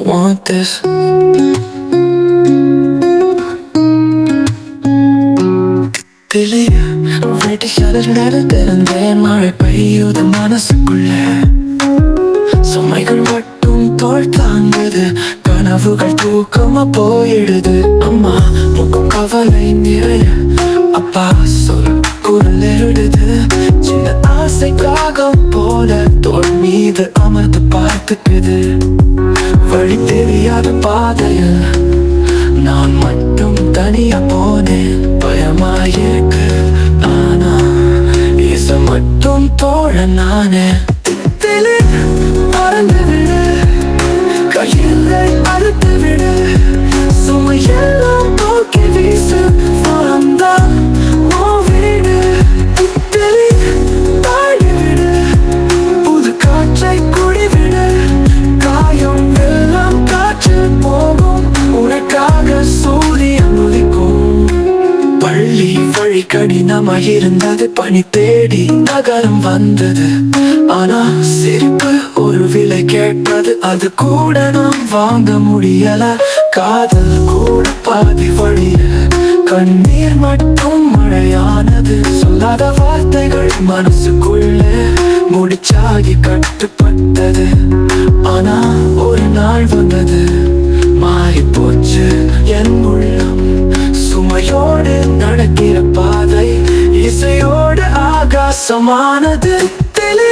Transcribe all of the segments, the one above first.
I want this. திலிய வெட்டிக்காதல் நடந்திருந்தேன் மழை பெய்யுது மனசுக்குள்ள சுமைகள் மட்டும் தோல் தாங்குது கனவுகள் தூக்கமா போயிடுது அம்மா முகம் கவலை நிறைய அப்பா சொல் குரல் எழுடுது சின்ன ஆசை காகம் போல தோல் மீது அமர்ந்து பார்த்துக்குது வழி தெரியாத பாதையில் நான் மட்டும் தனியா போனேன். பயமாயிருக்கு ஆனா இச மட்டும் தோழ நானே. கடினமாக இருந்தது பணி தேடி நகரம் வந்தது. ஆனா சிரிப்பு ஒரு விலை கேட்பது. அது கூட நாம் வாங்க முடியல. காதல் கூட பாதி வழிய கண்ணீர் மட்டும் மழையானது. சொல்லாத வார்த்தைகள் மனசுக்குள்ளே முடிச்சாகி கட்டுப்பட்டது. ஆனா ஒரு நாள் வந்தது. மாறி போச்சு என் உள்ளம். சுமையோடு நடக்கிறப்பா ஆகாசமானது திலி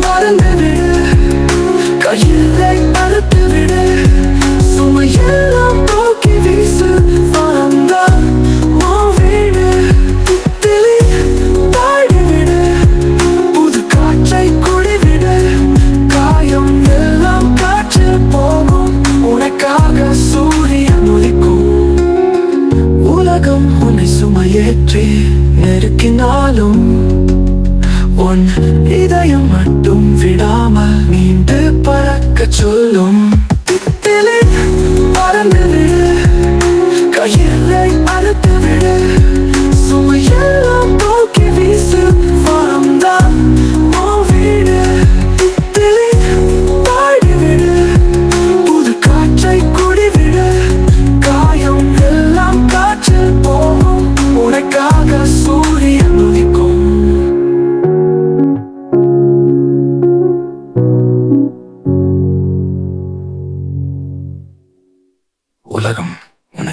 மறந்து விடு. கையிலை அறுத்து விடு. சுமையெல்லாம் தூக்கி வீசு. வாழ்ந்தான் உன் வீடு. திலி விடு. புது காற்றை குடிவிடு காயம் எல்லாம் காற்றில் போகும். உனக்காக சூரியன் உலகம் உன்னை சுமையேற்றி நெருக்கினாலும் உன் இதயம் மட்டும் விடாமல்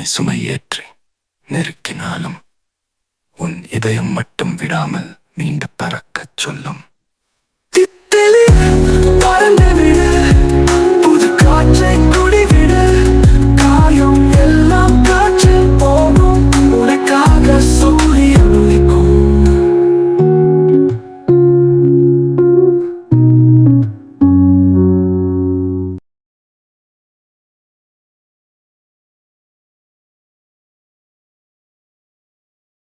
உன்னை சுமையேற்றி நெருக்கினாலும் உன் இதயம் மட்டும் விடாமல் மீண்டு பறக்கச் சொல்லும்.